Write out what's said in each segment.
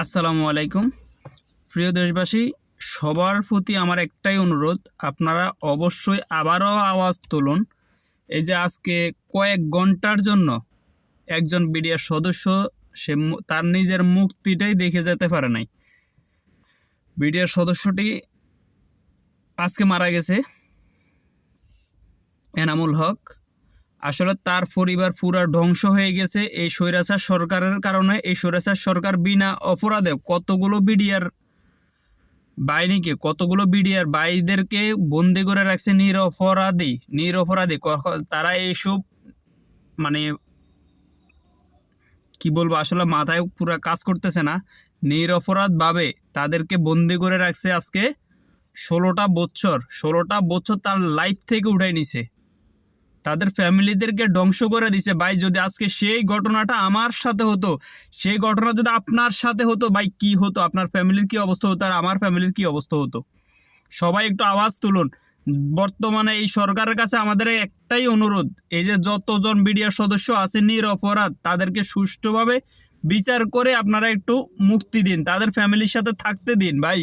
আসসালামু আলাইকুম। প্রিয় দেশবাসী, সবার প্রতি আমার একটাই অনুরোধ, আপনারা অবশ্যই আবারও আওয়াজ তুলুন। এই যে আজকে কয়েক ঘণ্টার জন্য একজন বিডিআর সদস্য, সে তার নিজের মুক্তিটাই দেখে যেতে পারে নাই। বিডিআর সদস্যটি আজকে মারা গেছে। এনামুল হক। আসলে তার পরিবার পুরা ধ্বংস হয়ে গেছে এই স্বৈরাচার সরকারের কারণে। এই স্বৈরাচার সরকার বিনা অপরাধে কতগুলো বিডিআর বাহিনীকে, কতগুলো বিডিআর বাইদেরকে বন্দি করে রাখছে নিরপরাধী নিরপরাধী। তারা এইসব মানে কি বলব, আসলে মাথায় পুরা কাজ করতেছে না। নিরপরাধভাবে তাদেরকে বন্দি করে রাখছে আজকে ষোলোটা বছর ষোলোটা বছর তার লাইফ থেকে উঠাই নিছে। তাদের ফ্যামিলিদেরকে ধ্বংস করে দিছে। ভাই, যদি আজকে সেই ঘটনাটা আমার সাথে হতো, সেই ঘটনা যদি আপনার সাথে হতো, ভাই, কি হতো? আপনার ফ্যামিলির কি অবস্থা হতো আর আমার ফ্যামিলির কি অবস্থা হতো? সবাই একটু আওয়াজ তুলুন। বর্তমানে এই সরকারের কাছে আমাদের একটাই অনুরোধ, এই যে যতজন বিডিআর সদস্য আছে, নিরপরাধ, তাদেরকে সুষ্ঠুভাবে বিচার করে আপনারা একটু মুক্তি দিন, তাদের ফ্যামিলির সাথে থাকতে দিন, ভাই।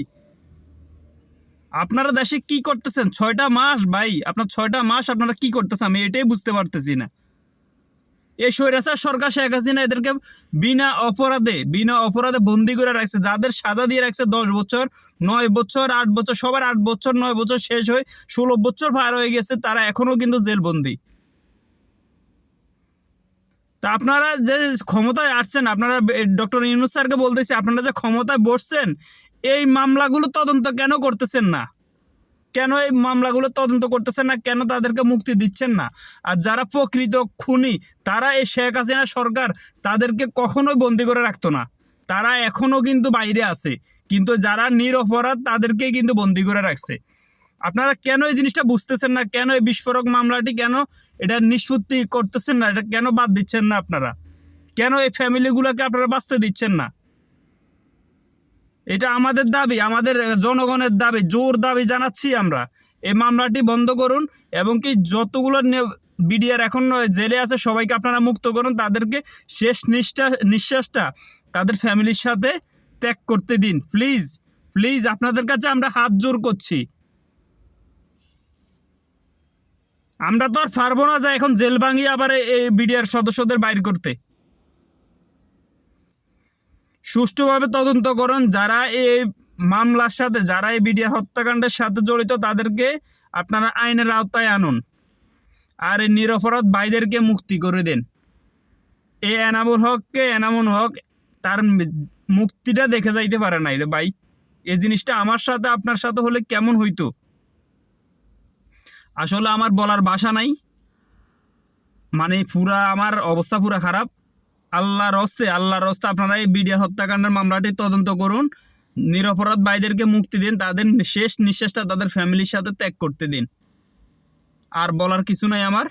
আপনারা দেশে কি করতেছেন? ছয়টা মাস, ভাই, আপনার ছয়টা মাস আপনারা কি করতেছেন? আমি এটাই বুঝতে পারতেছি না। এই স্বৈরাচার সরকার শেখ হাসিনা এদেরকে বিনা অপরাধে বিনা অপরাধে বন্দি করে রাখছে। যাদের সাজা দিয়ে রাখছে দশ বছর, নয় বছর, আট বছর, সবার আট বছর, নয় বছর শেষ হয়ে ষোলো বছর পার হয়ে গেছে, তারা এখনও কিন্তু জেলবন্দি তা আপনারা যে ক্ষমতায় আসছেন, আপনারা ডক্টর ইউনুস স্যারকে বলতেছি, আপনারা যে ক্ষমতায় বসছেন এই মামলাগুলো তদন্ত কেন করতেছেন না? কেন এই মামলাগুলো তদন্ত করতেছেন না? কেন তাদেরকে মুক্তি দিচ্ছেন না? আর যারা প্রকৃত খুনি, তারা এই শেখ হাসিনা সরকার তাদেরকে কখনোই বন্দি করে রাখতো না। তারা এখনও কিন্তু বাইরে আছে। কিন্তু যারা নিরপরাধ তাদেরকে কিন্তু বন্দি করে রাখছে। আপনারা কেন এই জিনিসটা বুঝতেছেন না? কেন এই বিস্ফোরক মামলাটি কেন এটা নিষ্পত্তি করতেছেন না? এটা কেন বাদ দিচ্ছেন না আপনারা? কেন এই ফ্যামিলিগুলোকে আপনারা বাঁচতে দিচ্ছেন না? এটা আমাদের দাবি, আমাদের জনগণের দাবি, জোর দাবি জানাচ্ছি আমরা। এই মামলাটি বন্ধ করুন এবং কি যতগুলো বিডিআর এখন জেলে আছে, সবাইকে আপনারা মুক্ত করুন, তাদেরকে শেষ নিঃশ্বাস নিঃশ্বাসটা তাদের ফ্যামিলির সাথে ত্যাগ করতে দিন। প্লিজ প্লিজ আপনাদের কাছে আমরা হাত জোর করছি। আমরা তো আর পারব না যে এখন জেল ভাঙিয়ে আবার এই বিডিআর সদস্যদের বাইর করতে। সুষ্ঠুভাবে তদন্ত করুন, যারা এই মামলার সাথে, যারা এই বিডিআর হত্যাকাণ্ডের সাথে জড়িত, তাদেরকে আপনারা আইনের আওতায় আনুন। আর এই নিরপরাধ ভাইদেরকে মুক্তি করে দেন। এই এনামুল হককে এনামুল হক তার মুক্তিটা দেখে যাইতে পারে নাই রে ভাই। এই জিনিসটা আমার সাথে, আপনার সাথে হলে কেমন হইতো? আসলে আমার বলার বাসা নাই। মানে পুরা, আমার অবস্থা পুরা খারাপ। আল্লাহর হস্তে আল্লাহর হস্তে আপনারা এই বিডিআর হত্যাকাণ্ডের মামলাটি তদন্ত করুন, নিরপরাধ ভাইদেরকে মুক্তি দিন, তাদের শেষ নিঃশ্বাসটা তাদের ফ্যামিলির সাথে ত্যাগ করতে দিন। আর বলার কিছু নাই আমার।